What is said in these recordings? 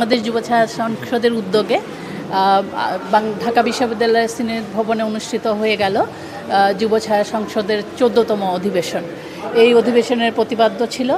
বাংলাদেশ যুব সংসদের উদ্যোগে ঢাকা বিশ্ববিদ্যালয়ের সিনেট ভবনে অনুষ্ঠিত হয়ে গেল যুব ছায়া সংসদের চোদ্দতম অধিবেশন। এই অধিবেশনের প্রতিপাদ্য ছিল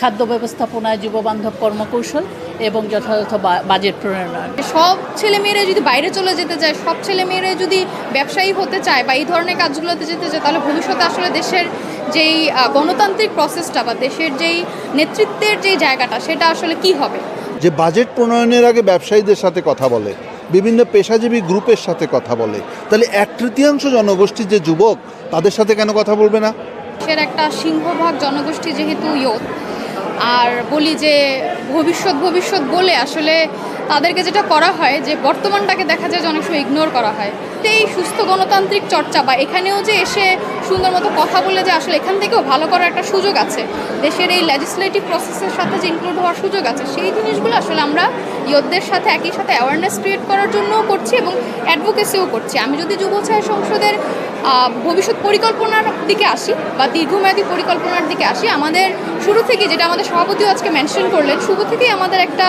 খাদ্য ব্যবস্থাপনায় যুববান্ধব কর্মকৌশল এবং যথাযথ বাজেট প্রণয়ন। সব ছেলেমেয়েরা যদি বাইরে চলে যেতে চায়, সব ছেলেমেয়েরা যদি ব্যবসায়ী হতে চায় বা এই ধরনের কাজগুলোতে যেতে চায়, তাহলে ভবিষ্যতে আসলে দেশের যেই গণতান্ত্রিক প্রসেসটা বা দেশের যেই নেতৃত্বের যেই জায়গাটা, সেটা আসলে কি হবে? যে বাজেট প্রণয়নের আগে ব্যবসায়ীদের সাথে কথা বলে, বিভিন্ন পেশাজীবী গ্রুপের সাথে কথা বলে, তাহলে এক তৃতীয়াংশ জনগোষ্ঠীর যে যুবক, তাদের সাথে কেন কথা বলবে না? দেশের একটা সিংহভাগ জনগোষ্ঠী যেহেতু ইয়ত আর বলি যে ভবিষ্যৎ ভবিষ্যৎ বলে আসলে তাদেরকে যেটা করা হয় যে বর্তমানটাকে দেখা যায় যে অনেক সময় ইগনোর করা হয়। তো এই সুস্থ গণতান্ত্রিক চর্চা বা এখানেও যে এসে সুন্দর মতো কথা বলে যে আসলে এখান থেকেও ভালো করার একটা সুযোগ আছে, দেশের এই লেজিসলেটিভ প্রসেসের সাথে যে ইনক্লুড হওয়ার সুযোগ আছে, সেই জিনিসগুলো আসলে আমরা ইয়তদের সাথে একই সাথে অ্যাওয়ারনেস ক্রিয়েট করার জন্যও করছি এবং অ্যাডভোকেসিও করছি। আমি যদি যুব ছায়া সংসদের ভবিষ্যৎ পরিকল্পনার দিকে আসি বা দীর্ঘমেয়াদী পরিকল্পনার দিকে আসি, আমাদের শুরু থেকে যেটা আমাদের সভাপতিও আজকে মেনশন করলেন, শুরু থেকেই আমাদের একটা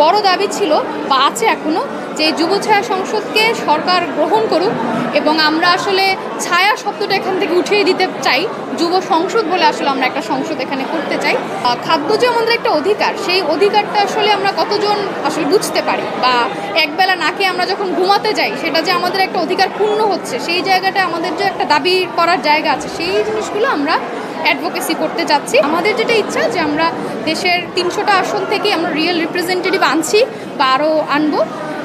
বড় দাবি ছিল বা আছে এখনও যে যুব ছায়া সংসদকে সরকার গ্রহণ করুক এবং আমরা আসলে ছায়া শব্দটা এখান থেকে উঠিয়ে দিতে চাই, যুব সংসদ বলে আসলে আমরা একটা সংসদ এখানে করতে চাই। খাদ্য যে আমাদের একটা অধিকার, সেই অধিকারটা আসলে আমরা কতজন আসলে বুঝতে পারি? বা একবেলা না খেয়ে আমরা যখন ঘুমাতে যাই, সেটা যে আমাদের একটা অধিকার পূর্ণ হচ্ছে, সেই জায়গাটা আমাদের যে একটা দাবি করার জায়গা আছে, সেই জিনিসগুলো আমরা অ্যাডভোকেসি করতে যাচ্ছি আমাদের যেটা ইচ্ছা যে আমরা দেশের তিনশোটা আসন থেকে আমরা রিয়েল রিপ্রেজেন্টেটিভ আনছি বা আরও আনব।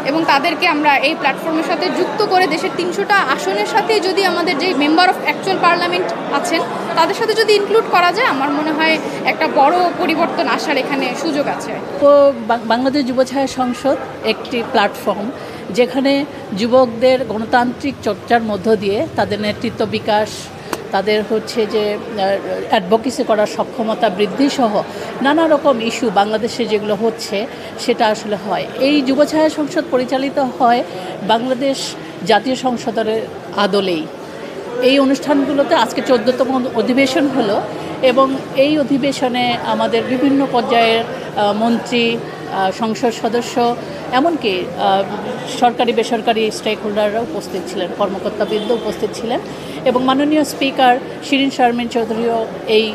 এবং তাদেরকে আমরা এই প্ল্যাটফর্মের সাথে যুক্ত করে দেশের তিনশোটা আসনের সাথে যদি আমাদের যে মেম্বার অফ অ্যাকচুয়াল পার্লামেন্ট আছেন, তাদের সাথে যদি ইনক্লুড করা যায়, আমার মনে হয় একটা বড় পরিবর্তন আসার এখানে সুযোগ আছে। তো বাংলাদেশ যুব ছায়া সংসদ একটি প্ল্যাটফর্ম যেখানে যুবকদের গণতান্ত্রিক চর্চার মধ্য দিয়ে তাদের নেতৃত্ব বিকাশ তাদের হচ্ছে যে অ্যাডভোকেসি করার সক্ষমতা বৃদ্ধি সহ নানা রকম ইস্যু বাংলাদেশে যেগুলো হচ্ছে সেটা আসলে হয়। এই যুব ছায়া সংসদ পরিচালিত হয় বাংলাদেশ জাতীয় সংসদের আদলেই। এই অনুষ্ঠানগুলোতে আজকে চোদ্দতম অধিবেশন হলো এবং এই অধিবেশনে আমাদের বিভিন্ন পর্যায়ের মন্ত্রী সংসদ সদস্য এমনকি সরকারি, বেসরকারি স্টেক হোল্ডাররা উপস্থিত ছিলেন, কর্মকর্তাবৃন্দ উপস্থিত ছিলেন এবং মাননীয় স্পিকার শিরিন শারমিন চৌধুরীও এই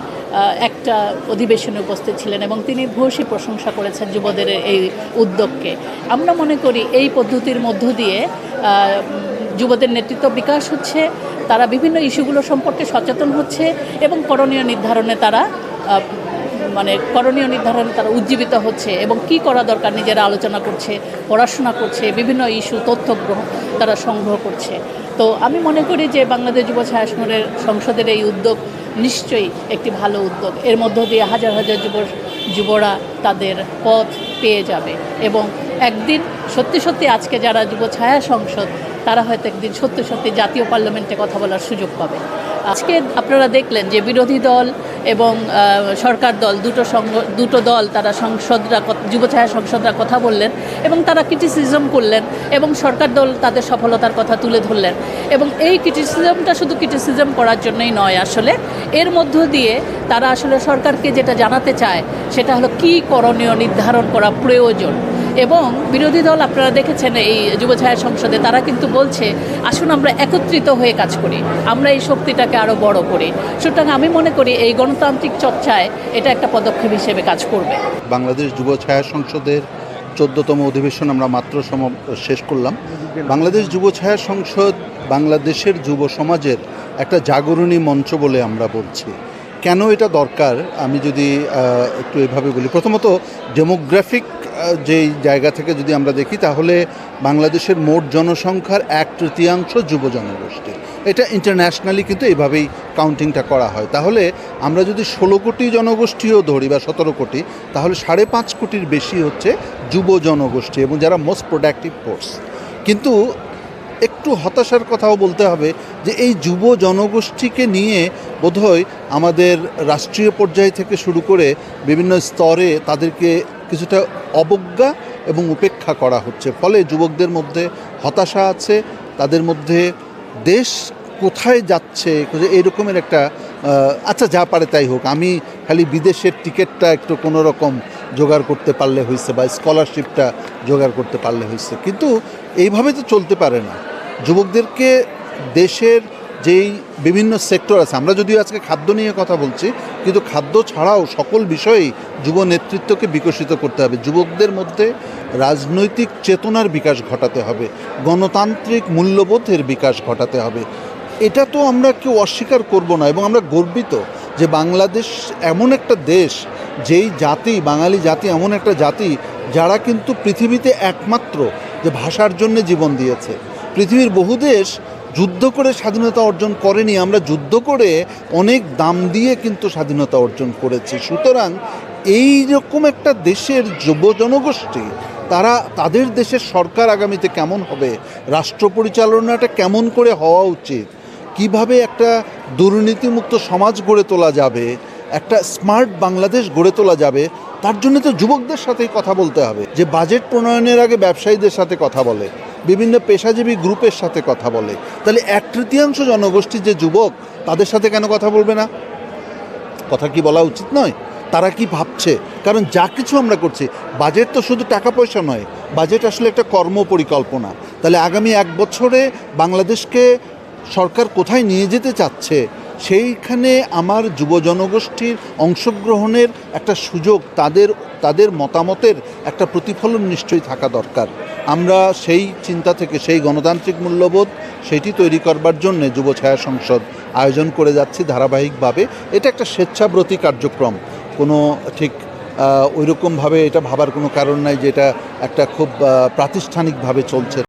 একটা অধিবেশনে উপস্থিত ছিলেন এবং তিনি ভূয়সী প্রশংসা করেছেন যুবদের এই উদ্যোগকে। আমরা মনে করি এই পদ্ধতির মধ্য দিয়ে যুবদের নেতৃত্ব বিকাশ হচ্ছে, তারা বিভিন্ন ইস্যুগুলো সম্পর্কে সচেতন হচ্ছে এবং করণীয় নির্ধারণে তারা মানে করণীয় নির্ধারণে তারা উজ্জীবিত হচ্ছে এবং কি করা দরকার, নিজেরা আলোচনা করছে, পড়াশোনা করছে, বিভিন্ন ইস্যু, তথ্য তারা সংগ্রহ করছে। তো আমি মনে করি যে বাংলাদেশ যুব ছায়াসনের সংসদের এই উদ্যোগ নিশ্চয়ই একটি ভালো উদ্যোগ। এর মধ্য দিয়ে হাজার হাজার যুব, যুবরা তাদের পথ পেয়ে যাবে এবং একদিন সত্যি সত্যি আজকে যারা যুব ছায়া সংসদ, তারা হয়তো একদিন সত্যি সত্যি জাতীয় পার্লামেন্টে কথা বলার সুযোগ পাবে। আজকে আপনারা দেখলেন যে বিরোধী দল এবং সরকার দল, দুটো সংঘ, দুটো দল তারা সংসদরা ক- যুব ছায়া সংসদরা কথা বললেন এবং তারা ক্রিটিসিজম করলেন এবং সরকার দল তাদের সফলতার কথা তুলে ধরলেন। এবং এই ক্রিটিসিজমটা শুধু ক্রিটিসিজম করার জন্যই নয় আসলে, এর মধ্য দিয়ে তারা আসলে সরকারকে যেটা জানাতে চায় সেটা হলো কী করণীয় নির্ধারণ করা প্রয়োজন। এবং বিরোধী দল আপনারা দেখেছেন এই যুব ছায়া সংসদে, তারা কিন্তু বলছে, আসুন আমরা একত্রিত হয়ে কাজ করি, আমরা এই শক্তিটাকে আরও বড় করি। সুতরাং আমি মনে করি এই গণতান্ত্রিক চর্চায় এটা একটা পদক্ষেপ হিসেবে কাজ করবে। বাংলাদেশ যুব ছায়া সংসদের চোদ্দতম অধিবেশন আমরা মাত্র সম, শেষ করলাম। বাংলাদেশ যুব ছায়া সংসদ বাংলাদেশের যুব সমাজের একটা জাগরণী মঞ্চ বলে আমরা বলছি। কেন এটা দরকার? আমি যদি একটু এভাবে বলি। প্রথমত ডেমোগ্রাফিক যেই জায়গা থেকে যদি আমরা দেখি, তাহলে বাংলাদেশের মোট জনসংখ্যার এক তৃতীয়াংশ যুব জনগোষ্ঠী। এটা ইন্টারন্যাশনালি কিন্তু এইভাবেই কাউন্টিংটা করা হয়। তাহলে আমরা যদি ষোলো কোটি জনগোষ্ঠীও ধরি বা সতেরো কোটি, তাহলে সাড়ে পাঁচ কোটির বেশি হচ্ছে যুব জনগোষ্ঠী এবং যারা মোস্ট প্রোডাক্টিভ ফোর্স কিন্তু একটু হতাশার কথাও বলতে হবে যে এই যুব জনগোষ্ঠীকে নিয়ে বোধহয় আমাদের রাষ্ট্রীয় পর্যায় থেকে শুরু করে বিভিন্ন স্তরে তাদেরকে কিছুটা অবজ্ঞা এবং উপেক্ষা করা হচ্ছে। ফলে যুবকদের মধ্যে হতাশা আছে, তাদের মধ্যে দেশ কোথায় যাচ্ছে, এরকমের একটা আচ্ছা যা পারে তাই হোক। আমি খালি বিদেশের টিকিটটা একটু কোনো রকম জোগাড় করতে পারলে হয়েছে বা স্কলারশিপটা জোগাড় করতে পারলে হয়েছে কিন্তু এইভাবে তো চলতে পারে না। যুবকদেরকে দেশের যেই বিভিন্ন সেক্টর আছে, আমরা যদিও আজকে খাদ্য নিয়ে কথা বলছি, কিন্তু খাদ্য ছাড়াও সকল বিষয়েই যুব নেতৃত্বকে বিকশিত করতে হবে। যুবকদের মধ্যে রাজনৈতিক চেতনার বিকাশ ঘটাতে হবে, গণতান্ত্রিক মূল্যবোধের বিকাশ ঘটাতে হবে। এটা তো আমরা কেউ অস্বীকার করব না, এবং আমরা গর্বিত যে বাংলাদেশ এমন একটা দেশ, যেই জাতি, বাঙালি জাতি এমন একটা জাতি, যারা কিন্তু পৃথিবীতে একমাত্র যে ভাষার জন্য জীবন দিয়েছে। পৃথিবীর বহু দেশ যুদ্ধ করে স্বাধীনতা অর্জন করেনি। আমরা যুদ্ধ করে অনেক দাম দিয়ে কিন্তু স্বাধীনতা অর্জন করেছি। সুতরাং এই রকম একটা দেশের যুব জনগোষ্ঠী তারা তাদের দেশের সরকার আগামীতে কেমন হবে, রাষ্ট্র পরিচালনাটা কেমন করে হওয়া উচিত, কীভাবে একটা দুর্নীতিমুক্ত সমাজ গড়ে তোলা যাবে একটা স্মার্ট বাংলাদেশ গড়ে তোলা যাবে, তার জন্য তো যুবকদের সাথেই কথা বলতে হবে। যে বাজেট প্রণয়নের আগে ব্যবসায়ীদের সাথে কথা বলে, বিভিন্ন পেশাজীবী গ্রুপের সাথে কথা বলে। তাহলে এক তৃতীয়াংশ জনগোষ্ঠীর যে যুবক, তাদের সাথে কেন কথা বলবে না? কথা কি বলা উচিত নয়? তারা কি ভাবছে? কারণ যা কিছু আমরা করছি, বাজেট তো শুধু টাকা পয়সা নয়, বাজেট আসলে একটা কর্ম পরিকল্পনা। তাহলে আগামী এক বছরে বাংলাদেশকে সরকার কোথায় নিয়ে যেতে চাচ্ছে? সেইখানে আমার যুব জনগোষ্ঠীর অংশগ্রহণের একটা সুযোগ, তাদের তাদের মতামতের একটা প্রতিফলন নিশ্চয়ই থাকা দরকার। আমরা সেই চিন্তা থেকে, সেই গণতান্ত্রিক মূল্যবোধ, সেটি তৈরি করবার জন্য যুব ছায়া সংসদ আয়োজন করে যাচ্ছি ধারাবাহিকভাবে। এটা একটা স্বেচ্ছাব্রতী কার্যক্রম। কোনো ঠিক ওই রকমভাবে এটা ভাবার কোনো কারণ নাই যে এটা একটা খুব প্রাতিষ্ঠানিকভাবে চলছে।